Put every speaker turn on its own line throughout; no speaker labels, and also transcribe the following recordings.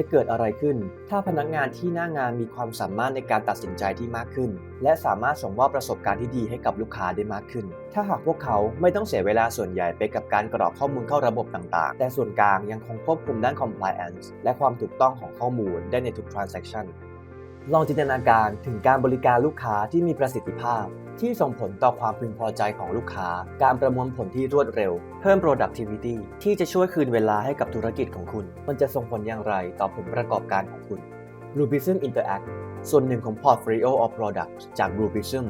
จะเกิดอะไรขึ้น ถ้าพนักงานที่หน้างานมีความสามารถในการตัดสินใจที่มากขึ้น และสามารถส่งมอบประสบการณ์ที่ดีให้กับลูกค้าได้มากขึ้น ถ้าหากพวกเขาไม่ต้องเสียเวลาส่วนใหญ่ไปกับการกรอกข้อมูลเข้าระบบต่างๆ แต่ส่วนกลางยังคงควบคุมด้าน compliance และความถูกต้องของข้อมูลได้ในทุก transaction ลองจินตนาการถึงการบริการลูกค้าที่มีประสิทธิภาพ ที่ส่งผลต่อความพึงพอใจของลูกค้า การประมวลผลที่รวดเร็ว เพิ่ม productivity ที่จะช่วยคืนเวลาให้กับธุรกิจของคุณ มันจะส่งผลอย่างไรต่อผลประกอบการของคุณ Rubism Interact ส่วนหนึ่งของ Portfolio of Products จาก Rubism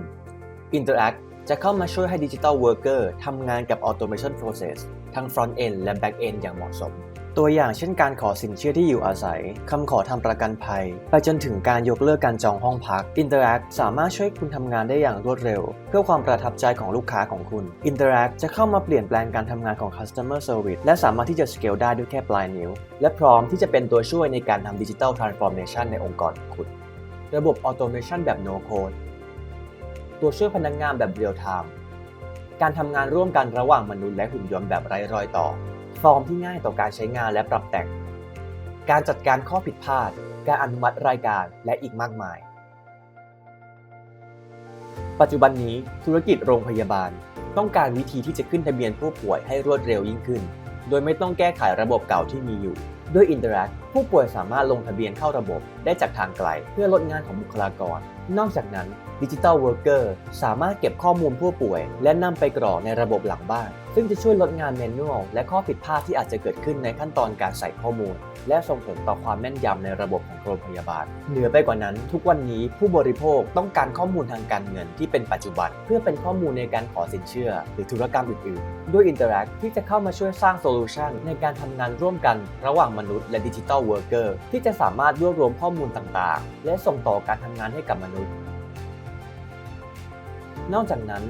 Interact จะเข้ามาช่วยให้ Digital Worker ทำงานกับ Automation Process ทั้ง Front End และ Back End อย่างเหมาะสม ตัวอย่างเช่นการขอสินเชื่อที่อยู่อาศัย คำขอทำประกันภัย ไปจนถึงการยกเลิกการจองห้องพัก Interact สามารถช่วยคุณทำงานได้อย่างรวดเร็ว เพื่อความประทับใจของลูกค้าของคุณ Interact จะเข้ามาเปลี่ยนแปลงการทำงานของ Customer Service และสามารถที่จะ scale ได้ด้วยแค่ปลายนิ้ว และพร้อมที่จะเป็นตัวช่วยในการทำ Digital Transformation ในองค์กรของคุณ ระบบ Automation แบบ No Code ตัวช่วยพนักงานแบบ Real Time การทำงานร่วมกันระหว่างมนุษย์และหุ่นยนต์แบบไร้รอยต่อ ฟอร์มที่ง่ายต่อการใช้งานและปรับแต่ง การจัดการข้อผิดพลาด การอนุมัติรายการและอีกมากมาย ปัจจุบันนี้ธุรกิจโรงพยาบาล ต้องการวิธีที่จะขึ้นทะเบียนผู้ป่วยให้รวดเร็วยิ่งขึ้น โดยไม่ต้องแก้ไขระบบเก่าที่มีอยู่ ด้วย Interact ผู้ป่วยสามารถลงทะเบียนเข้าระบบได้จากทางไกล เพื่อลดงานของบุคลากร นอกจากนั้น Digital Worker สามารถเก็บข้อมูลผู้ป่วย และนำไปกรอกในระบบหลังบ้าน ซึ่งจะช่วยลดงานแมนนวลและข้อผิดพลาดที่อาจจะเกิดขึ้นในขั้นตอนการใส่ข้อมูล และส่งผลต่อความแม่นยำในระบบของโรงพยาบาล เหนือไปกว่านั้น ทุกวันนี้ผู้บริโภคต้องการข้อมูลทางการเงินที่เป็นปัจจุบัน เพื่อเป็นข้อมูลในการขอสินเชื่อ หรือธุรกรรมอื่นๆ ด้วย Interact ที่จะเข้ามาช่วยสร้างโซลูชันในการทำงานร่วมกันระหว่างมนุษย์และดิจิทัลเวิร์กเกอร์ที่จะสามารถรวบรวมข้อมูลต่างๆ และส่งต่อการทำงานให้กับมนุษย์ นอกจากนั้น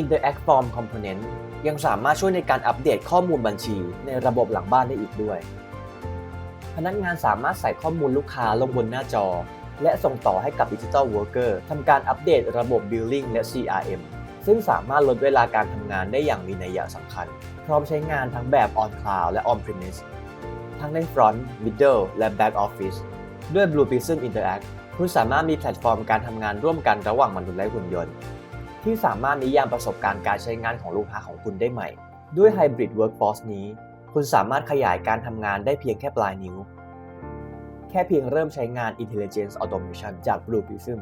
Interact Form Component ยังสามารถช่วยในการอัปเดตข้อมูลบัญชีในระบบหลังบ้านได้อีกด้วย พนักงานสามารถใส่ข้อมูลลูกค้าลงบนหน้าจอ และส่งต่อให้กับ Digital Worker ทำการอัปเดตระบบ Billing และ CRM ซึ่งสามารถลดเวลาการทำงานได้อย่างมีนัยสำคัญ พร้อมใช้งานทั้งแบบ On Cloud และ On Premise ทั้งใน Front, Middle และ Back Office ด้วย Blue Prism Interact คุณสามารถมีแพลตฟอร์มการทำงานร่วมกันระหว่างมนุษย์และหุ่นยนต์ ที่สามารถนิยามประสบการณ์การใช้งานของลูกค้าของคุณได้ใหม่ ด้วย Hybrid Workforce นี้ คุณสามารถขยายการทำงานได้เพียงแค่ปลายนิ้ว แค่เพียงเริ่มใช้งาน Intelligence Automation จาก Blue Prism